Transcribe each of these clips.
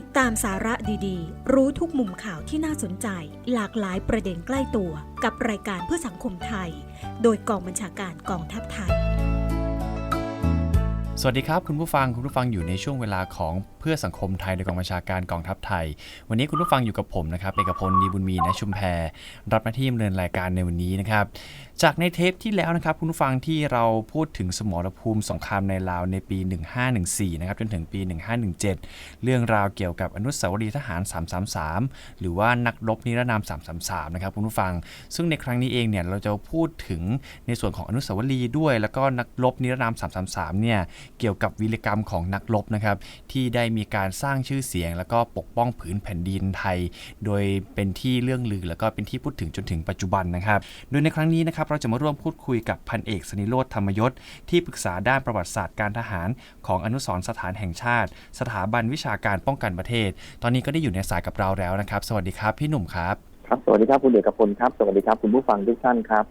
ติดตามสาระดีๆ รู้ทุกมุมข่าวที่น่าสนใจ หลากหลายประเด็นใกล้ตัว กับรายการเพื่อสังคมไทย โดยกองบัญชาการกองทัพไทย สวัสดีครับ คุณผู้ฟังคุณผู้ฟังอยู่ในช่วงเวลาของเพื่อสังคมไทยโดยกองบัญชาการกองทัพไทย วันนี้คุณผู้ฟังอยู่กับผมนะครับเอกพลนีบุญมีณชุมแพรับหน้าที่ดำเนินรายการในวันนี้นะครับ จากในเทปที่แล้วนะครับคุณผู้ฟังที่เราพูดถึงสมรภูมิสงครามในลาวในปี 1514 นะครับจนถึงปี 1517 เรื่องราวเกี่ยวกับอนุสาวรีย์ทหาร 333 หรือว่านักรบนิรนาม 333 นะครับคุณผู้ฟัง ซึ่งในครั้งนี้เองเนี่ยเราจะพูดถึงในส่วนของอนุสาวรีย์ด้วย แล้วก็นักรบนิรนาม 333 เนี่ยเกี่ยวกับวีรกรรมของนักรบนะครับที่ได้มีการสร้างชื่อเสียง แล้วก็ปกป้องผืนแผ่นดินไทย โดยเป็นที่เรื่องลือแล้วก็เป็นที่พูดถึงจนถึงปัจจุบันนะครับ โดยในครั้งนี้นะครับเราจะมาร่วมพูดคุยกับพันเอกสนิโรธธรรมยศ ที่ปรึกษาด้านประวัติศาสตร์การทหาร ของอนุสรณ์สถานแห่งชาติ สถาบันวิชาการป้องกันประเทศ ตอนนี้ก็ได้อยู่ในสายกับเราแล้วนะครับ สวัสดีครับพี่หนุ่มครับครับสวัสดีครับคุณเอกพลครับสวัสดีครับคุณผู้ฟังทุกท่านครับ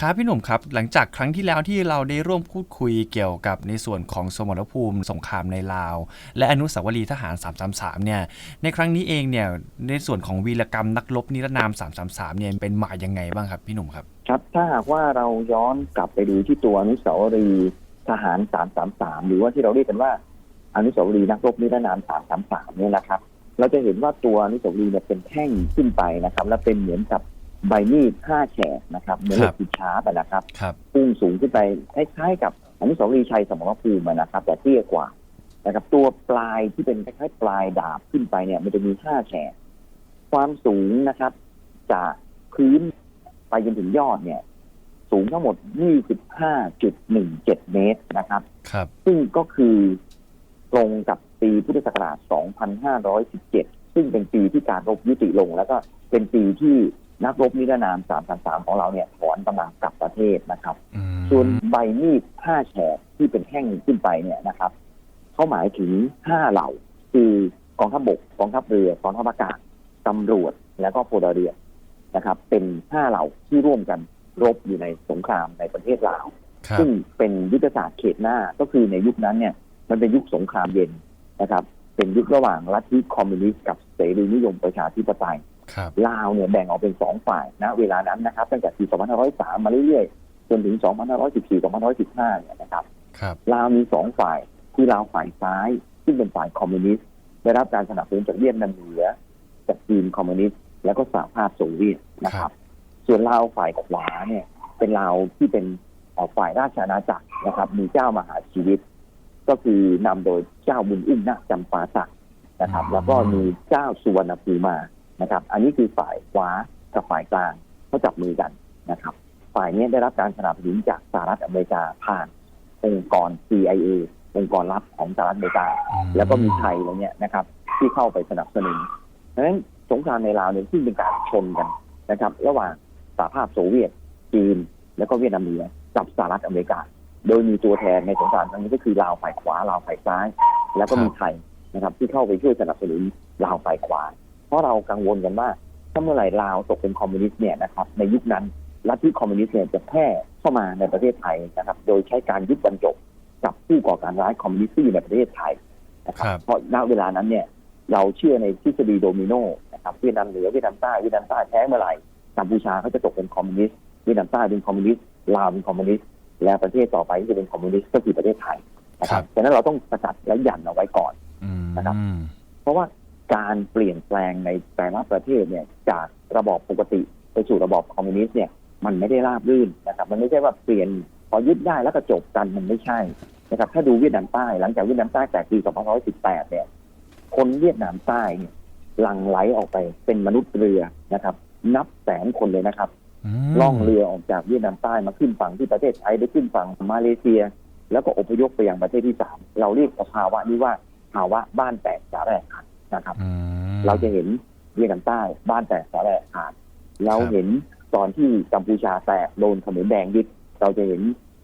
ครับพี่หนุ่มครับ หลังจากครั้งที่แล้วที่เราได้ร่วมพูดคุยเกี่ยวกับในส่วนของสมรภูมิสงครามในลาว และอนุสาวรีย์ทหาร 333 เนี่ยในครั้งนี้เองเนี่ยในส่วนของวีรกรรมนักรบนิรนาม 333 เนี่ยเป็นมาอย่างไงบ้างครับพี่หนุ่มครับ ครับถ้าหากว่าเราย้อนกลับไปดูที่ตัวอนุสาวรีย์ทหาร333หรือว่าที่เราเรียกกันว่าอนุสาวรีย์นักรบนิรนาม333เนี่ยนะครับ เราจะเห็นว่าตัวอนุสาวรีย์เนี่ยเป็นแท่งขึ้นไปนะครับ และเป็นเหมือนกับใบมีดห้าแฉกนะครับเหมือนเหล็ครักบปิดชาร์ปอะนะครับครับพุ่งสูงขึ้นไปคล้ายๆกับอนุสาวรีย์ชัยสมรภูมิอะนะครับ แต่เตี้ยกว่านะครับตัวปลายที่เป็นคล้ายๆ ปลายดาบขึ้นไปเนี่ย มันจะมีห้าแฉกความสูงนะครับ จากพื้น ไปจนถึงยอดเนี่ย สูงทั้งหมด 25.17 เมตรนะครับ ครับ ซึ่งก็คือตรงกับปีพุทธศักราช 2517 ซึ่งเป็นปีที่การรบยุติลง แล้วก็เป็นปีที่นักรบนิรนาม 333 ของเราเนี่ยถอนกำลังกลับประเทศนะครับ อืมส่วนใบมีดห้าแฉกที่เป็นแท่งขึ้นไปเนี่ยนะครับ เขาหมายถึงห้าเหล่า คือกองทัพบกกองทัพเรือกองทัพอากาศตำรวจแล้วก็พลเรือน นะครับ เป็นห้าเหล่าที่ร่วมกันรบอยู่ในสงครามในประเทศลาว ครับซึ่งเป็นยุทธศาสตร์เขตหน้าก็คือในยุคนั้นเนี่ยมันเป็นยุคสงครามเย็นนะครับ เป็นยุคระหว่างลัทธิคอมมิวนิสต์กับเสรีนิยมประชาธิปไตย ครับ ลาวเนี่ยแบ่งออกเป็นสองฝ่ายนะเวลานั้นนะครับ ตั้งแต่ปี 2503 มาเรื่อยๆ จนถึง 2514 2515 เนี่ยนะครับครับ ลาวมีสองฝ่ายคือลาวฝ่ายซ้าย ซึ่งเป็นฝ่ายคอมมิวนิสต์ได้รับการสนับสนุนจากเวียดนามเหนือจากจีนคอมมิวนิสต์ แล้วก็สหภาพโซเวียตนะครับ ส่วนลาวฝ่ายขวาเนี่ยเป็นลาวที่เป็นเอ่อฝ่ายราชอาณาจักรนะครับ มีเจ้ามหาชีวิต ก็คือนำโดยเจ้าบุญอุ้มนาคจำปาสักนะครับ แล้วก็มีเจ้าสุวรรณภูมานะครับ อันนี้คือฝ่ายขวากับฝ่ายกลางเขาจับมือกันนะครับ ฝ่ายนี้ได้รับการสนับสนุนจากสหรัฐอเมริกาผ่านองค์กร CIA องค์กรลับของสหรัฐอเมริกา แล้วก็มีไทยอะไรเนี่ยนะครับ ที่เข้าไปสนับสนุนเพราะฉะนั้น สงครามในลาวเนี่ยซึ่งเป็นการชนกันนะครับ ระหว่างสหภาพโซเวียตจีน แล้วก็เวียดนามเหนือกับสหรัฐอเมริกา โดยมีตัวแทนในสงครามครั้งนี้ก็คือลาวฝ่ายขวาลาวฝ่ายซ้าย แล้วก็มีไทยนะครับ ที่เข้าไปช่วยสนับสนุนลาวฝ่ายขวา เพราะเรากังวลกันว่าถ้าเมื่อไหร่ลาวตกเป็นคอมมิวนิสต์เนี่ยนะครับในยุคนั้นลัทธิคอมมิวนิสต์เนี่ยจะแพร่เข้ามาในประเทศไทยนะครับ โดยใช้การยึดบรรจบกับผู้ก่อการร้ายคอมมิวนิสต์ที่อยู่ในประเทศไทยนะครับครับเพราะณเวลานั้นเนี่ย เราเชื่อในทฤษฎีโดมิโนนะครับเวียดนามเหนือเวียดนามใต้เวียดนามใต้แพ้เมื่อไหร่กัมพูชาเขาจะตกเป็นคอมมิวนิสต์เวียดนามใต้เป็นคอมมิวนิสต์ลาวเป็นคอมมิวนิสต์และประเทศต่อไปที่จะเป็นคอมมิวนิสต์ก็คือประเทศไทยนะคครัรับบฉะนั้นเราต้องสกัดและหยันเอาไว้ก่อนอืมนะครับเพราะว่าการเปลี่ยนแปลงในแต่ละประเทศเนี่ยจากระบอบปกติไปสู่ระบอบคอมมิวนิสต์เนี่ยมันไม่ได้ราบรื่นนะครับ มันไม่ใช่ว่าเปลี่ยนพอยึดได้แล้วก็จบกันมันไม่ใช่นะครับถ้าดูเวียดนามใต้หลังจากเวียดนามใต้แตกปี 2518 เนี่ย คนเวียดนามใต้เนี่ยหลั่งไหลออกไปเป็นมนุษย์เรือนะครับ นับแสนคนเลยนะครับมล่องเรือออกจากเวียดนามใต้มาขึ้นฝั่งที่ประเทศไทยได้ขึ้นฝั่งมาเลเซีย แล้วก็อพยพไปยังประเทศที่สามเราเรียกสภาวะนี้ว่าภาวะบ้านแตกสาแหรกขาดนะครับอืมเราจะเห็นเวียดนามใต้บ้านแตกสาแหรกขาดเราครับเห็นตอนที่กัมพูชาแตกโดนเขมรแดงยึดเราจะเห็น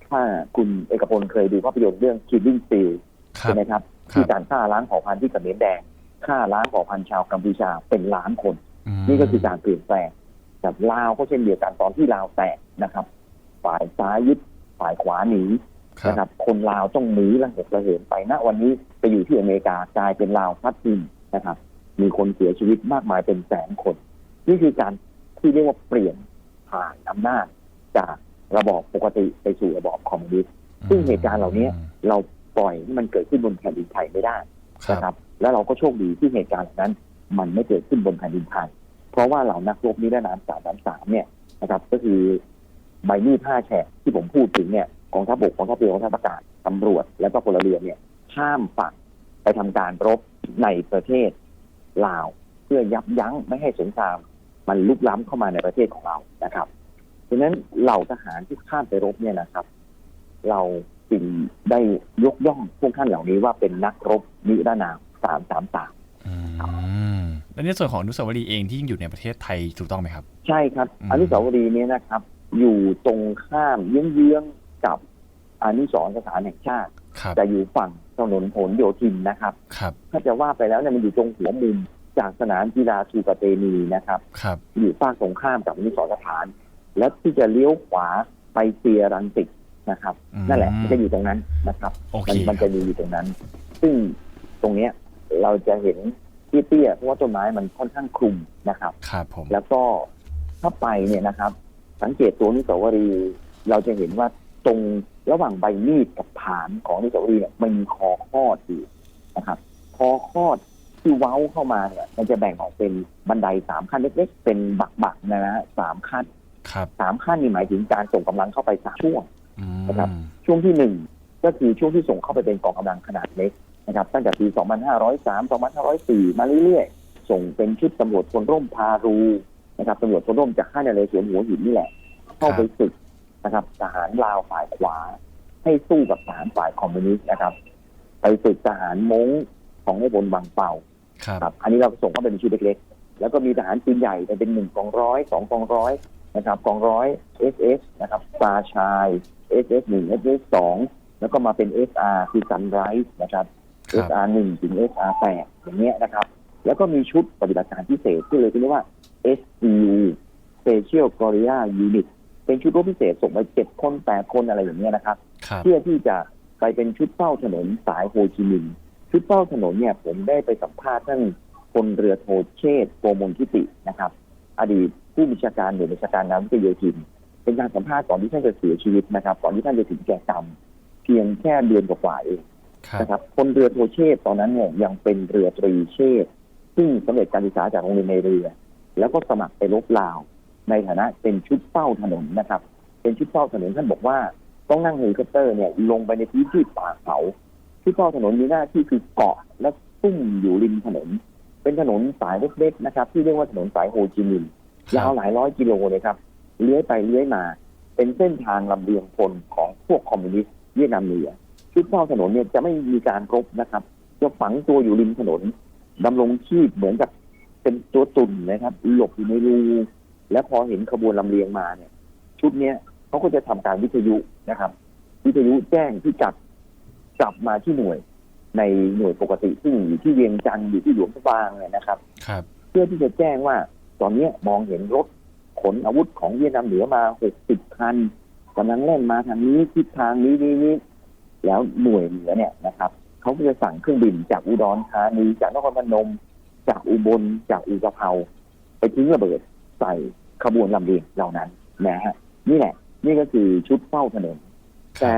ถ้าคุณเอกพลเคยดูภาพยนตร์เรื่อง Killing Field ครัใช่บไหมครับครับ ที่การฆ่าล้างเผ่าพันธุ์ที่เขมรแดงฆ่าล้างเผ่าพันธุ์ชาวกัมพูชาเป็นล้านคนมนี่ก็คือการเปลี่ยนแปลงกับลาวก็เช่นเดียวกันตอนที่ลาวแตกนะครับ ฝ่ายซ้ายยึดฝ่ายขวาหนีครับนะครับ คนลาวต้องหนีระเหตุระเหินไปณวันนี้ไปอยู่ที่อเมริกากลายเป็นลาวพัดทินนะครับ มีคนเสียชีวิตมากมายเป็นแสนคน นี่คือการที่เรียกว่าเปลี่ยนผ่านอำนาจจากระบอบปกติไปสู่ระบอบคอมมิวนิสต์ซึ่งเหตุการณ์เหล่านี้เรา ปล่อยให้มันเกิดขึ้นบนแผ่นดินไทยไม่ได้ครับนะครับ แล้วเราก็โชคดีที่เหตุการณ์เหล่านั้น มันไม่เกิดขึ้นบนแผ่นดินไทย เพราะว่าเหล่านักรบนิรนามสามสามเนี่ยนะครับ ก็คือใบมีดผ้าแฉกที่ผมพูดถึงเนี่ยกองทัพบกกองทัพเรือกองทัพอากาศตำรวจ และก็พลเรือนเนี่ยข้ามฝั่งไปทำการรบในประเทศลาว เพื่อยับยั้งไม่ให้สงคราม มันลุกล้ำเข้ามาในประเทศของเรานะครับดังนั้นเหล่าทหารที่ข้ามไปรบเนี่ยนะครับ เราจึง ได้ยกย่องพวกท่านเหล่านี้ว่าเป็นนักรบนิรนามสามสามสามอืมแล้วในส่วนของอนุสาวรีย์เองที่ยังอยู่ในประเทศไทยถูกต้องไหมครับ ใช่ครับอืมอนุสาวรีย์เนี้นะครับ อยู่ตรงข้ามเยื้องๆกับอนุสรณ์สถานแห่งชาติครับจะอยู่ฝั่งถนนผลโยธินนะครับครับถ้าจะว่าไปแล้วเนี่ยมันอยู่ตรงหัวมุมจากสนามกีฬาทูปะเตมีนะครับครับอยู่ฝั่งตรงข้ามกับอนุสรณ์สถาน และที่จะเลี้ยวขวาไปเซียรังสิต นะครับอืมนั่นแหละมันจะอยู่ตรงนั้นนะครับโอเคมันมันครัจะบมีอยู่ตรงนั้น ซึ่งตรงเนี้ยเราจะเห็นที่เตี้ยๆเพราะว่าต้นไม้มันค่อนข้างคลุมนะครับครับผมแล้วก็ถ้าไปเนี่ยนะครับ สังเกตตัวอนุสาวรีย์เราจะเห็นว่าตรงระหว่างใบมีดกับฐานของอนุสาวรีย์เนี่ยมันมีคอคอดอยู่นะครับคอคอดที่เว้าเข้ามาเนี่ย มันจะแบ่งออกเป็นบันไดสามขั้นเล็ก ๆ เป็นบักๆนะฮะสามขั้นครับสามขั้นนี่หมายถึงการส่งกำลังเข้าไปสามช่วงอืม นะครับ ช่วงที่หนึ่งก็คือช่วงที่ส่งเข้าไปเป็นกองกำลังขนาดเล็กนะครับ ตั้งแต่ปี 2503 2504 มาเรื่อยๆ ส่งเป็นชุดตำรวจพลร่มพารูนะครับตำรวจพลร่มจากค่ายนเรศวรหัวหินนี่แหละ เข้าไปฝึกนะครับทหารลาวฝ่ายขวา ให้สู้กับทหารฝ่ายคอมมิวนิสต์นะครับ ไปฝึกทหารม้งของในบนบางเป่าครับครับอันนี้เราส่งเข้าไปเป็นชุดเล็กๆ แล้วก็มีทหารปืนใหญ่เป็นหนึ่งกองร้อยสองกองร้อย นะครับกองร้อย SS นะครับซาชาย SS หนึ่ง SS สองแล้วก็มาเป็น SR คือซันไรส์นะครับ ครับ SR หนึ่งถึง SR แปดอย่างเงี้ยนะครับ แล้วก็มีชุดปฏิบัติการพิเศษที่เลยที่เรียกว่า SCU Special Guerrilla Unit เป็นชุดรบพิเศษส่งไปเจ็ดคนแปดคนอะไรอย่างเงี้ยนะครับ ครับ เพื่อที่จะไปเป็นชุดเฝ้าถนนสายโฮจิมินห์ชุดเฝ้าถนนเนี่ยผมได้ไปสัมภาษณ์ท่านพลเรือโทเชษฐ์โกมลทิตินะครับ อดีต ผู้บัญชาการหน่วยบัญชาการน้ำวิทยโยธิน เป็นการสัมภาษณ์ก่อนที่ท่านจะเสียชีวิตนะครับก่อนที่ท่านจะถึงแก่กรรม เพียงแค่เดือนกว่าๆเองครับนะครับพลเรือโทเชษฐ์ตอนนั้นเนี่ยยังเป็นเรือตรีเชษฐ์ซึ่งสำเร็จการศึกษาจากโรงเรียนในเรือ แล้วก็สมัครไปรบลาว ในฐานะเป็นชุดเฝ้าถนนนะครับ เป็นชุดเฝ้าถนนท่านบอกว่าต้องนั่งเฮลิคอปเตอร์เนี่ยลงไปในพื้นที่ป่าเขาที่เฝ้าถนนมีหน้าที่คือเกาะและซุ่มอยู่ริมถนน เป็นถนนสายเล็กๆนะครับ ที่เรียกว่าถนนสายโฮจิมินห์ครับ ยาวหลายร้อยกิโลเลยครับเลื้อยไปเลื้อยมา เป็นเส้นทางลำเลียงพลของพวกคอมมิวนิสต์เวียดนามเหนือชุดเฝ้าถนนเนี่ยจะไม่มีการรบนะครับจะฝังตัวอยู่ริมถนนดำรงชีพเหมือนกับเป็นตัวตุ่นนะครับหลบอยู่ในรูและพอเห็นขบวนลำเลียงมาเนี่ย ชุดเนี้ยเขาก็จะทำการวิทยุนะครับ วิทยุแจ้งที่กลับกลับมาที่หน่วย ในหน่วยปกติซึ่งอยู่ที่เวียงจันทร์อยู่ที่หลวงพระบางเนี่ยนะครับ ครับ เพื่อที่จะแจ้งว่า ตอนเนี้ยมองเห็นรถขนอาวุธของเวียดนามเหนือมาหกสิบคันกำลังแล่นมาทางนี้ทิศทางนี้นี้นี้แล้วหน่วยเหนือเนี่ยนะครับเขาก็จะสั่งเครื่องบินจากอุดรธานีจากนครพนม จากอุบลจากอุกะเพราไปทิ้งระเบิดใส่ขบวนลำเลียงเหล่านั้นนะฮะนี่แหละ นี่ก็คือชุดเฝ้าถนนแต่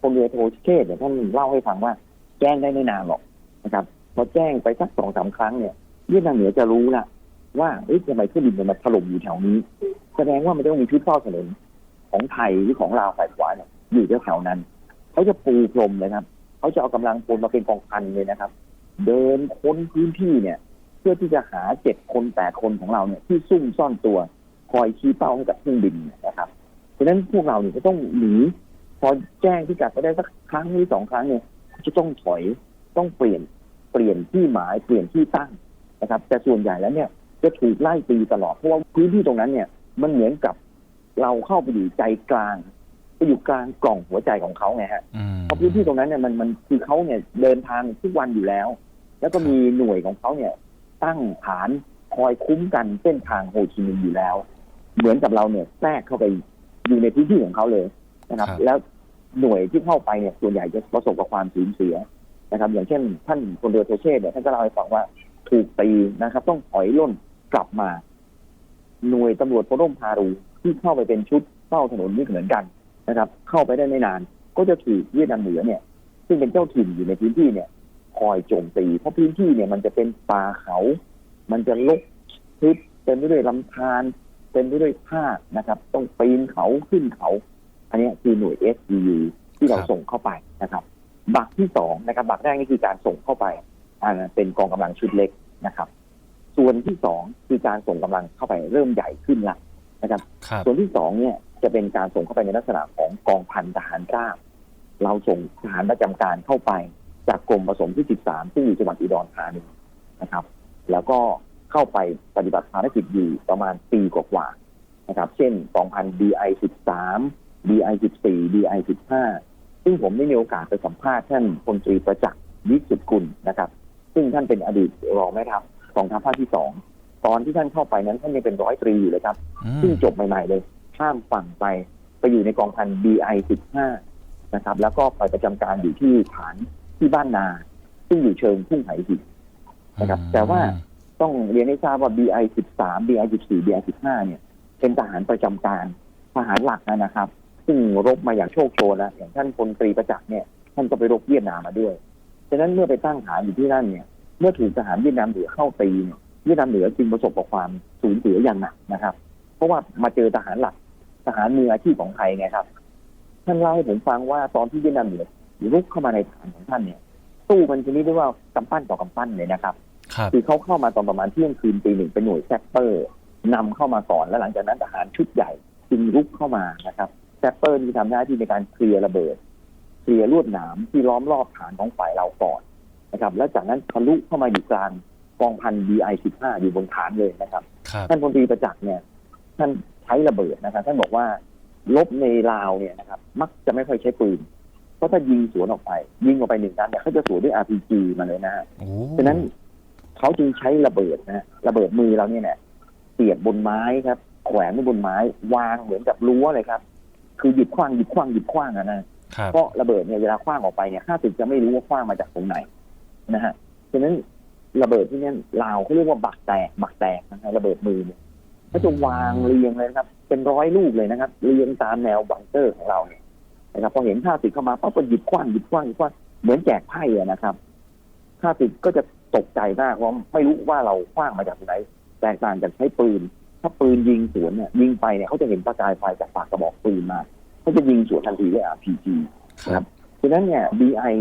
พลเรือโทเชษฐ์เนี่ยท่านเล่าให้ฟังว่า แจ้งได้ไม่นานหรอกนะครับพอแจ้งไปสักสองสามครั้งเนี่ยเวียดนามเหนือจะรู้ละ ว่าเอ๊ะทำไมเครื่องบินมันมาถล่มอยู่แถวนี้ แสดงว่ามันต้องมีชุดเฝ้าถนนของไทยหรือของลาวฝ่ายขวาเนี่ยอยู่แถวๆนั้นเขาจะปูพรมเลยครับเขาจะเอากำลังพลมาเป็นกองพันเลยนะครับ เดินค้นพื้นที่เนี่ย เพื่อที่จะหาเจ็ดคนแปดคนของเราเนี่ย ที่ซุ่มซ่อนตัว คอยชี้เป้าให้กับเครื่องบินนะครับฉะนั้นพวกเราเนี่ยก็ต้องหนีพอแจ้งพิกัดไปได้สักครั้งหรือสองครั้งเนี่ยจะต้องถอยต้องเปลี่ยนเปลี่ยนที่หมายเปลี่ยนที่ตั้งนะครับ แต่ส่วนใหญ่แล้วเนี่ย จะถูกไล่ตีตลอด เพราะว่าพื้นที่ตรงนั้นเนี่ย มันเหมือนกับเราเข้าไปอยู่ใจกลางไปอยู่กลางกล่องหัวใจของเขาไงฮะอืมเพราะพื้นที่ตรงนั้นเนี่ยมันมันคือเขาเนี่ยเดินทางทุกวันอยู่แล้ว แล้วก็มีหน่วยของเขาเนี่ย ตั้งฐานคอยคุ้มกันเส้นทางโฮจิมินห์อยู่แล้ว เหมือนกับเราเนี่ยแทรกเข้าไปอยู่ในพื้นที่ของเขาเลยนะครับ แล้วหน่วยที่เข้าไปเนี่ยส่วนใหญ่จะประสบกับความสูญเสียนะครับ อย่างเช่น ท่านพลเรือโทเช่เนี่ยท่านก็เล่าให้ฟังว่าถูกตีนะครับ ต้องถอยล่น กลับมา หน่วยตำรวจพร่มพารูที่เข้าไปเป็นชุดเฝ้าถนนนี่เหมือนกันนะครับ เข้าไปได้ไม่นาน ก็จะถูกเวียดนามเหนือเนี่ย ซึ่งเป็นเจ้าถิ่นอยู่ในพื้นที่เนี่ย คอยโจมตีเพราะพื้นที่เนี่ยมันจะเป็นป่าเขา มันจะลกทึบเต็มไปด้วยลำธารเต็มไปด้วยทานะครับ ต้องปีนเขาขึ้นเขา อันนี้คือหน่วย SDU ที่เราส่งเข้าไปนะครับ บักที่สองนะครับ บักแรกนี่คือการส่งเข้าไปอ่าเป็นกองกำลังชุดเล็กนะครับ ส่วนที่สองคือการส่งกำลังเข้าไปเริ่มใหญ่ขึ้นละนะครับครับ ส่วนที่สองเนี่ยจะเป็นการส่งเข้าไปในลักษณะของกองพันทหารราบเราส่งทหารประจำการเข้าไปจากกรมผสมที่ 13 ซึ่งอยู่จังหวัดอุดรธานีนะครับ แล้วก็เข้าไปปฏิบัติภารกิจอยู่ประมาณปีกว่าๆนะครับ เช่นกองพัน DI 13 DI 14 DI 15 ซึ่งผมได้มีโอกาสไปสัมภาษณ์ท่านพลตรีประจักษ์วิสุทธิกุลนะครับ ซึ่งท่านเป็นอดีตรองแม่ทัพก องทัพภาคที่สองตอนที่ท่านเข้าไปนั้นท่านยังเป็นร้อยตรีอยู่เลยครับอืมเพิ่งจบใหม่ๆเลยข้ามฝั่งไปไปอยู่ในกองพัน BI 15นะครับ แล้วก็ไปประจำการอยู่ที่ฐานที่บ้านนา ซึ่งอยู่เชิงทุ่งไหหินนะครับ แต่ว่าต้องเรียนให้ทราบว่า BI 13 BI 14 BI 15เนี่ย เป็นทหารประจำการทหารหลักนะครับ ซึ่งรบมาอย่างโชคโชนนะอย่างท่านพลตรีประจักษ์เนี่ย ท่านก็ไปรบเวียดนามมาด้วย ฉะนั้นเมื่อไปตั้งฐานอยู่ที่นั่นเนี่ย เมื่อถูกทหารเวียดนามเหนือเข้าตีเนี่ยเวียดนามเหนือจึงประสบกับความสูญเสียอย่างหนักนะครับ เพราะว่ามาเจอทหารหลักทหารมืออาชีพของไทยไงครับ ท่านเล่าให้ผมฟังว่าตอนที่เวียดนามเหนือรุกเข้ามาในฐานของท่านเนี่ยสู้มันชนิดที่ว่ากำปั้นต่อกำปั้นเลยนะครับครับคือเขาเข้ามาตอนประมาณเที่ยงคืนตีหนึ่งเป็นหน่วยแซปเปอร์นำเข้ามาก่อนแล้วหลังจากนั้นทหารชุดใหญ่จึงรุกเข้ามานะครับแซปเปอร์ที่ทำหน้าที่ในการเคลียร์ระเบิดเคลียร์ลวดหนามที่ล้อมรอบฐานของฝ่ายเราก่อน นะครับ แล้วจากนั้นทะลุเข้ามาอยู่กลางกองพัน BI 15อยู่บนฐานเลยนะครับ ครับท่านพลตรีประจักษ์เนี่ย ท่านใช้ระเบิดนะครับ ท่านบอกว่าลบในลาวเนี่ยนะครับ มักจะไม่ค่อยใช้ปืน เพราะถ้ายิงสวนออกไป ยิงออกไปหนึ่งนัดเนี่ยเขาจะสวนด้วย RPG มาเลยนะฮะโอ้ฉะนั้นเขาจึงใช้ระเบิดนะฮะระเบิดมือเราเนี่ยแหละเสียบบนไม้ครับ แขวนไว้บนไม้ วางเหมือนกับรั้วเลยครับ คือหยิบขว้างหยิบขว้างหยิบขว้างอะนะ ครับ เพราะระเบิดเนี่ยเวลาขว้างออกไปเนี่ยข้าศึกจะไม่รู้ว่าขว้างมาจากตรงไหน นะฮะฉะนั้นระเบิดที่นี่ลาวเขาเรียกว่าบักแตกบักแตกนะฮะระเบิดมือเนี่ยเขาจะวางเรียงเลยนะครับ เป็นร้อยลูกเลยนะครับ เรียงตามแนวบังเกอร์ของเราเนี่ยนะครับพอเห็นข้าศึกเข้ามาปั๊บก็หยิบขว้างหยิบขว้างหยิบขว้างเหมือนแจกไพ่อะนะครับข้าศึกก็จะตกใจมากเพราะไม่รู้ว่าเราขว้างมาจากไหนแตกต่างจากใช้ปืน ถ้าปืนยิงสวนเนี่ยยิงไปเนี่ยเขาจะเห็นประกายไฟจากปากกระบอกปืนมาเขาจะยิงสวนทันทีด้วย RPG ครับฉะนั้นเนี่ย BI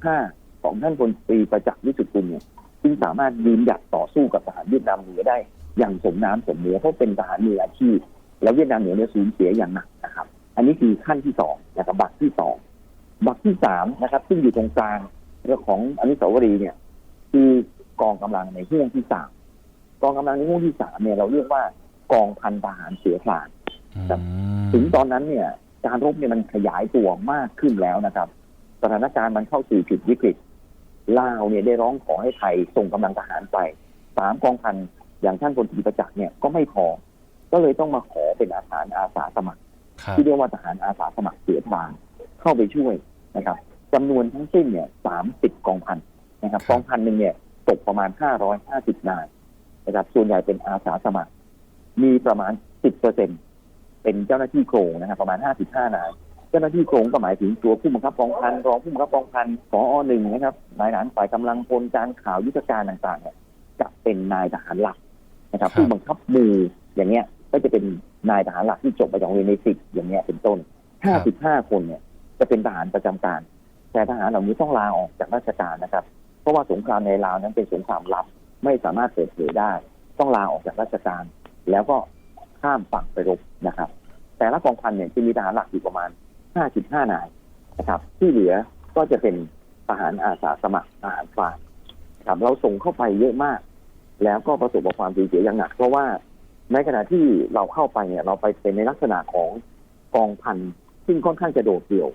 15 ของท่านพลตรีประจักษ์วิสุทธิ์กุลเนี่ยจึงสามารถยืนหยัดต่อสู้กับทหารเวียดนามเหนือได้ อย่างสมน้ำสมเนื้อเพราะเป็นทหารมืออาชีพ แล้วเวียดนามเหนือเนี่ยสูญเสียอย่างหนักนะครับ อันนี้คือขั้นที่สองนะครับบักที่สองบักที่สามนะครับ ซึ่งอยู่ตรงกลางเรื่องของอนุสาวรีย์เนี่ย คือกองกำลังในห่วงที่สามกองกำลังในห่วงที่สามเนี่ยเราเรียกว่ากองพันทหารเสือพลานครับอืมถึงตอนนั้นเนี่ยการรบเนี่ยมันขยายตัวมากขึ้นแล้วนะครับ สถานการณ์มันเข้าสู่จุดวิกฤต ลาวเนี่ยได้ร้องขอให้ไทยส่งกำลังทหารไปสามกองพันอย่างท่านพลตรีประจักษ์เนี่ยก็ไม่พอ ก็เลยต้องมาขอเป็นอาสาอาสาสมัครครับที่เรียกว่าทหารอาสาสมัครเสือพรานเข้าไปช่วยนะครับจำนวนทั้งสิ้นเนี่ยสามสิบกองพันนะครับกองพันหนึ่งเนี่ยตกประมาณห้าร้อยห้าสิบนายนะครับส่วนใหญ่เป็นอาสาสมัคร มีประมาณสิบเปอร์เซ็นเป็นเจ้าหน้าที่โครงนะครับประมาณห้าสิบห้านายเจ้าหน้าที่โครงก็หมายถึงตัวผู้บังคับกองพันรองผู้บังคับกองพันผอหนึ่งนะครับนายทหารฝ่ายกำลังพลการข่าวยุทธการต่างๆเนี่ยจะเป็นนายทหารหลักนะครับครับ ผู้บังคับหมู่อย่างเงี้ยก็จะเป็นนายทหารหลักที่จบมาจากโรงเรียนในสิบอย่างเงี้ยเป็นต้นห้าสิบห้าคนเนี่ย จะเป็นทหารประจำการ แต่ทหารเหล่านี้ต้องลาออกจากราชการนะครับ เพราะว่าสงครามในลาวนั้นเป็นสงครามลับไม่สามารถเปิดเผยได้ ต้องลาออกจากราชการ แล้วก็ข้ามฝั่งไปรบนะครับ แต่ละกองพันเนี่ยจะมีทหารหลักอยู่ประมาณ 55 นายนะครับ ที่เหลือก็จะเป็นทหารอาสาสมัครทหารฝ่ายครับเราส่งเข้าไปเยอะมาก แล้วก็ประสบกับความสูญเสียอย่างหนัก เพราะว่าในขณะที่เราเข้าไปเนี่ย เราไปเป็นในลักษณะของกองพันซึ่งค่อนข้างจะโดดเดี่ยว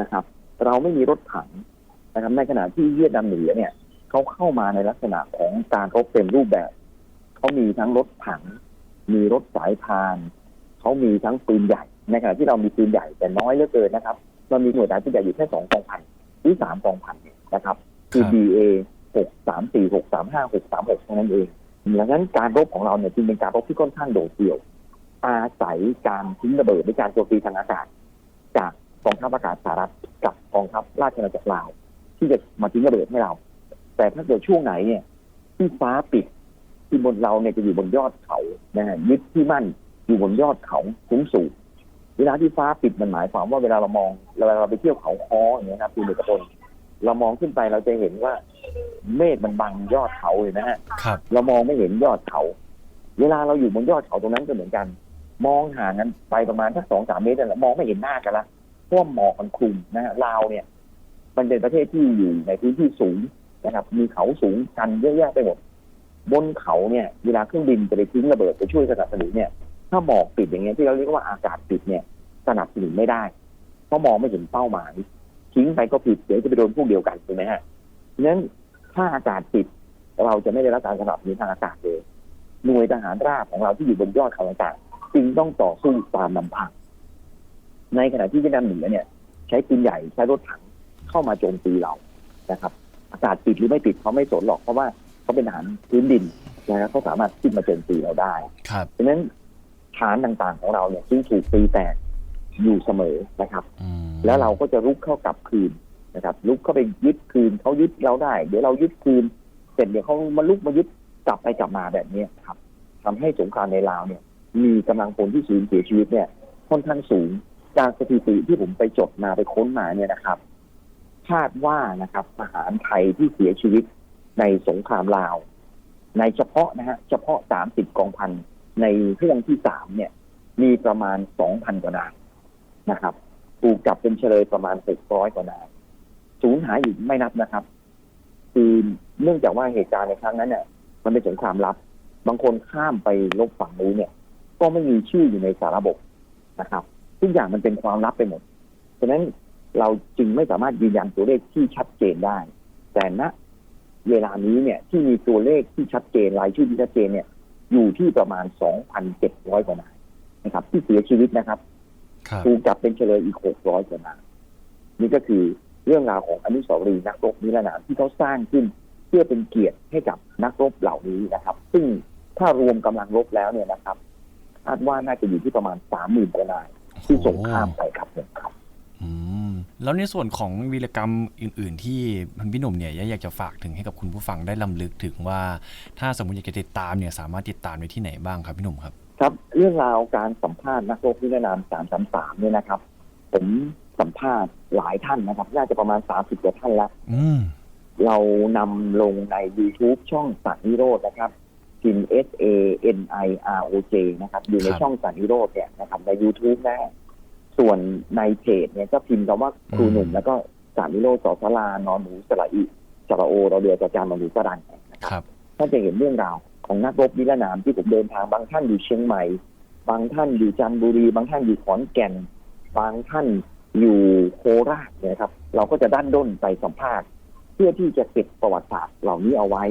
นะครับ เราไม่มีรถถังนะครับ ในขณะที่เวียดนามเหนือเนี่ยเขาเข้ามาในลักษณะของการรบเต็มรูปแบบเขามีทั้งรถถัง มีรถสายพานเขามีทั้งปืนใหญ่ ในขณะที่เรามีปืนใหญ่แต่น้อยเหลือเกินนะครับ เรามีหน่วยทหารปืนใหญ่อยู่แค่สองกองพันหรือสามกองพันเนี่ยนะครับคือครับ BA หกสามสี่หกสามห้าหกสามหกเท่านั้นเองดังนั้นการรบของเราเนี่ยจึงเป็นการรบที่ค่อนข้างโดดเดี่ยว อาศัยการทิ้งระเบิดในการโจมตีทางอากาศ จากกองทัพอากาศสหรัฐกับกองทัพราชอาณาจักรลาว ที่จะมาทิ้งระเบิดให้เรา แต่ถ้าเกิดช่วงไหนเนี่ยที่ฟ้าปิดที่บนเราเนี่ยจะอยู่บนยอดเขานะฮะยึดที่มั่นอยู่บนยอดเขาสูงสูง เวลาที่ฟ้าปิดมันหมายความว่าเวลาเรามองเวลาเราไปเที่ยวเขาคออย่างเงี้ยครับคุณเอกพลเรามองขึ้นไปเราจะเห็นว่า เมฆมันบังยอดเขาเลยนะฮะครับเรามองไม่เห็นยอดเขา เวลาเราอยู่บนยอดเขาตรงนั้นก็เหมือนกัน มองห่างกันไปประมาณสักสองสามเมตรนั่นแหละมองไม่เห็นหน้ากันละเพราะว่าหมอกมันคลุมนะฮะลาวเนี่ย มันเป็นประเทศที่อยู่ในพื้นที่สูงนะครับ มีเขาสูงชันเยอะแยะไปหมดบนเขาเนี่ย เวลาเครื่องบินจะไปทิ้งระเบิดไปช่วยสนับสนุนเนี่ย ถ้าหมอกปิดอย่างเงี้ยที่เราเรียกว่าอากาศปิดเนี่ย สนับสนุนไม่ได้เพราะมองไม่เห็นเป้าหมายทิ้งไปก็ผิดเดี๋ยวจะไปโดนพวกเดียวกันถูกไหมฮะฉะนั้นถ้าอากาศปิดเราจะไม่ได้รับการสนับสนุนทางอากาศเลยหน่วยทหารราบของเราที่อยู่บนยอดเขาต่างๆจึงต้องต่อสู้ตามลำพังในขณะที่เวียดนามเหนือเนี่ย ใช้ปืนใหญ่ใช้รถถังเข้ามาโจมตีเรานะครับ อากาศปิดหรือไม่ปิดเขาไม่สนหรอกเพราะว่าเขาเป็นทหารพื้นดินนะครับเขาสามารถขึ้นมาโจมตีเราได้ครับฉะนั้น ฐานต่างๆของเราเนี่ยจึงถูกตีแตกอยู่เสมอนะครับอืมแล้วเราก็จะลุกเข้ากลับคืนนะครับ ลุกเข้าไปยึดคืนเขายึดเราได้ เดี๋ยวเรายึดคืน เสร็จเดี๋ยวเขามาลุกมายึดกลับไปกลับมาแบบนี้ครับทำให้สงครามในลาวเนี่ย มีกำลังพลที่สูญเสียชีวิตเนี่ยค่อนข้างสูงจากสถิติที่ผมไปจดมาไปค้นมาเนี่ยนะครับคาดว่านะครับทหารไทยที่เสียชีวิตในสงครามลาว ในเฉพาะนะฮะเฉพาะสามสิบกองพัน ในห่วงที่สามเนี่ย มีประมาณสองพันกว่านายนะครับ ถูกจับเป็นเฉลยประมาณหกร้อยกว่านายสูญหายอีกไม่นับนะครับ คือเนื่องจากว่าเหตุการณ์ในครั้งนั้นเนี่ย มันเป็นสงครามลับ บางคนข้ามไปลบฝั่งนู้นเนี่ย ก็ไม่มีชื่ออยู่ในสารบบนะครับทุกอย่างมันเป็นความลับไปหมดฉะนั้นเราจึงไม่สามารถยืนยันตัวเลขที่ชัดเจนได้ แต่ณเวลานี้เนี่ยที่มีตัวเลขที่ชัดเจนรายชื่อที่ชัดเจนเนี่ย อยู่ที่ประมาณ 2,700 กว่านายนะครับ ที่เสียชีวิตนะครับครับถูกจับเป็นเฉลยอีก 600 กว่านายนี่ก็คือเรื่องราวของอนุสาวรีย์นักรบนิรนามที่เขาสร้างขึ้นเพื่อเป็นเกียรติให้กับนักรบเหล่านี้นะครับ ซึ่งถ้ารวมกำลังรบแล้วเนี่ยนะครับคาดว่าน่าจะอยู่ที่ประมาณ30,000กว่านายที่ส่งข้ามไปครับผมครับอืม แล้วในส่วนของวีรกรรมอื่น ๆ ที่พันพี่หนุ่มเนี่ยอยากจะฝากถึงให้กับคุณผู้ฟังได้ลำลึกถึงว่า ถ้าสมมติอยากจะติดตามเนี่ยสามารถติดตามได้ที่ไหนบ้างครับพี่หนุ่มครับ ครับเรื่องราวการสัมภาษณ์นักรบนิรนาม333เนี่ยนะครับ ผมสัมภาษณ์หลายท่านนะครับ น่าจะประมาณ30กว่าท่านละอืมเรานำลงใน YouTube ช่องสัตว์นิโรธนะครับพิมพ์ S A N I R O J นะครับ อยู่ในครับช่องสัตว์นิโรธเนี่ยนะครับใน YouTube นะฮะ ส่วนในเพจเนี่ยก็พิมพ์คำว่าครูหนุ่มแล้วก็สัตว์นิโรธสอสลานอนหนูสระอีสระโอเราเดือจอจานมาหนูสรันนะคครับรับท่านจะเห็นเรื่องราวของนักรบนิรนามที่ผมเดินทางบางท่านอยู่เชียงใหม่ บางท่านอยู่จันทบุรี บางท่านอยู่ขอนแก่น บางท่านอยู่โคราชเนี่ยครับ เราก็จะด้านด้นไปสัมภาษณ์ เพื่อที่จะเก็บประวัติศาสตร์เหล่านี้เอาไว้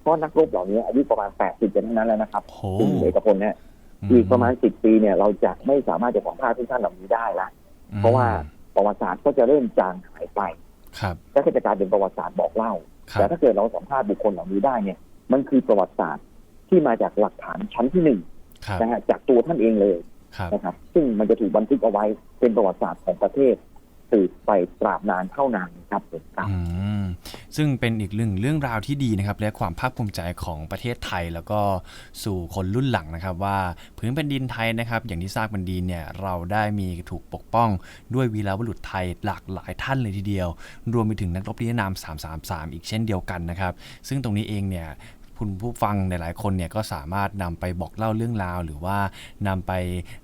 เพราะนักรบเหล่านี้อายุประมาณ80กันทั้งนั้นแล้วนะครับโหคุณเอกพลเนี่ย อีกประมาณ10ปีเนี่ยเราจะไม่สามารถจะสัมภาษณ์ทุกท่านเหล่านี้ได้ละเพราะว่าประวัติศาสตร์ก็จะเริ่มจางหายไปครับและก็จะกลายเป็นประวัติศาสตร์บอกเล่าครัแต่บถ้าเกิดเราสัมภาษณ์บุคคลเหล่านี้ได้เนี่ย มันคือประวัติศาสตร์ที่มาจากหลักฐานชั้นที่หนึ่งครับนะฮะจากตัวท่านเองเลยครับนะครับ ซึ่งมันจะถูกบันทึกเอาไว้เป็นประวัติศาสตร์ของประเทศ สืบไปตราบนานเท่านานครับผมครับซึ่งเป็นอีกเรื่องเรื่องราวที่ดีนะครับ และความภาคภูมิใจของประเทศไทย แล้วก็สู่คนรุ่นหลังนะครับ ว่าพื้นแผ่นดินไทยนะครับ อย่างที่ทราบกันดีเนี่ยเราได้มีถูกปกป้องด้วยวีรบุรุษไทยหลากหลายท่านเลยทีเดียว รวมไปถึงนักรบนิรนาม 333 อีกเช่นเดียวกันนะครับ ซึ่งตรงนี้เองเนี่ยคุณผู้ฟังหลายๆคนเนี่ยก็สามารถนำไปบอกเล่าเรื่องราว หรือว่านำไป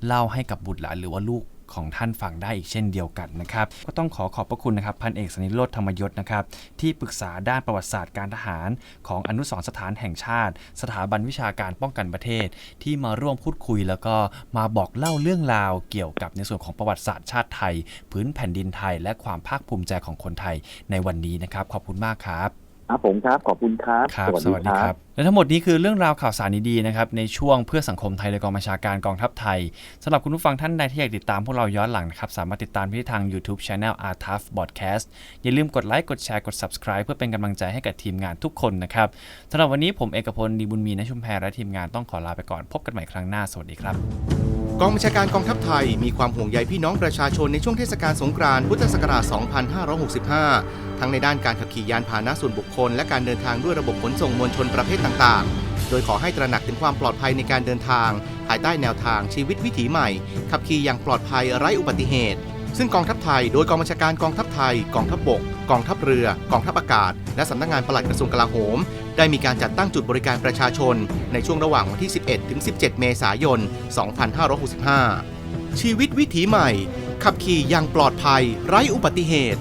เล่าให้กับบุตรหลานหรือว่าลูก ของท่านฟังได้อีกเช่นเดียวกันนะครับ ก็ต้องขอขอบพระคุณนะครับพันเอกสนิโรธธรรมยศนะครับที่ปรึกษาด้านประวัติศาสตร์การทหาร ของอนุสรณ์สถานแห่งชาติ สถาบันวิชาการป้องกันประเทศ ที่มาร่วมพูดคุย แล้วก็มาบอกเล่าเรื่องราวเกี่ยวกับในส่วนของประวัติศาสตร์ชาติไทย พื้นแผ่นดินไทย และความภาคภูมิใจของคนไทยในวันนี้นะครับ ขอบคุณมากครับ ครับผมครับ ขอบคุณครับ ครับ สวัสดีครับ และทั้งหมดนี้คือเรื่องราวข่าวสารดีๆนะครับในช่วงเพื่อสังคมไทยโดยกองบัญชาการกองทัพไทยสำหรับคุณผู้ฟังท่านใดที่อยากติดตามพวกเราย้อนหลังนะครับสามารถติดตามที่ทาง YouTube Channel a r t a f Podcast อย่าลืมกดไลค์กดแชร์กด Subscribe เพื่อเป็นกำลังใจให้กับทีมงานทุกคนนะครับสำหรับวันนี้ผมเอกพลดีบุญมีนชุมแพรและทีมงานต้องขอลาไปก่อนพบกันใหม่ครั้งหน้าสวัสดีครับกองบัญชาการกองทัพไทยมีความห่วงใยพี่น้องประชาชนในช่วงเทศกาลสงกรานต์พุทธศักราช 2565 ทั้งในด้านการขับขี่ยานพาหนะส่วนบุคคลและการเดินทางด้วยระบบขนส่งมวลชนประเภทต่างๆ โดยขอให้ตระหนักถึงความปลอดภัยในการเดินทาง ภายใต้แนวทางชีวิตวิถีใหม่ ขับขี่อย่างปลอดภัยไร้อุบัติเหตุ ซึ่งกองทัพไทย โดยกองบัญชาการกองทัพไทย กองทัพบก กองทัพเรือ กองทัพอากาศ และสำนักงานปลัดกระทรวงกลาโหม ได้มีการจัดตั้งจุดบริการประชาชน ในช่วงระหว่างวันที่ 11 ถึง 17 เมษายน 2565 ชีวิตวิถีใหม่ ขับขี่อย่างปลอดภัยไร้อุบัติเหตุ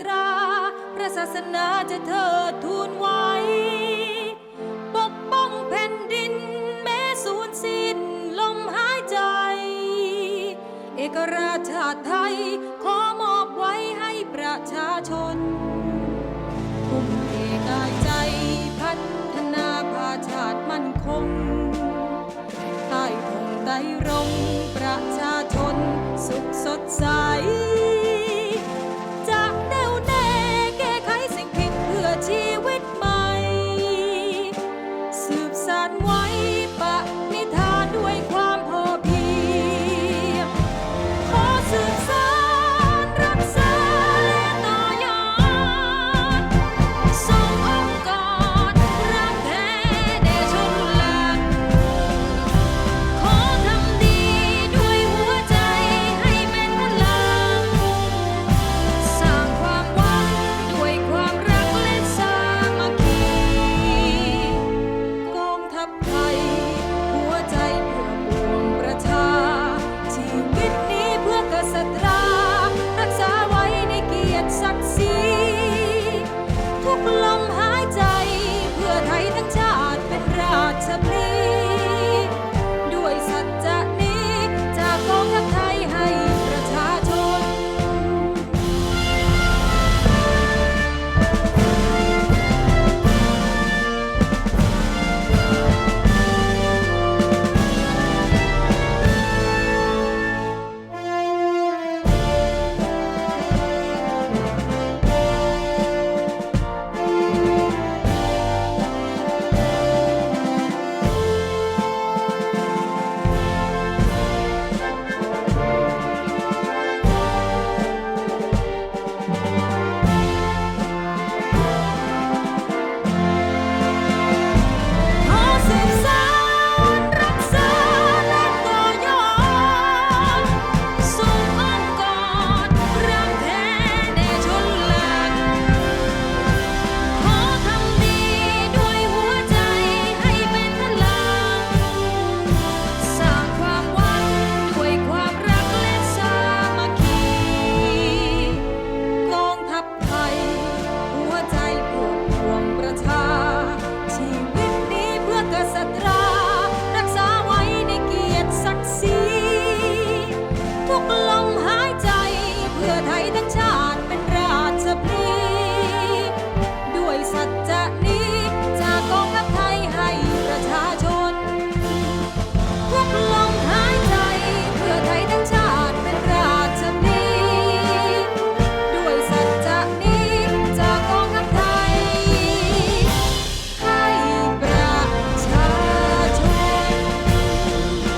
ตรา พระศาสนาจะเทิดทูนไว้ ปกป้องแผ่นดิน แม้สูญสิ้นลมหายใจ เอกราชชาติไทย ขอมอบไว้ให้ประชาชนทุ่มเทกายใจพัฒนาพาชาติมั่นคงใต้ธงไตรรงประชาชนสุขสดใส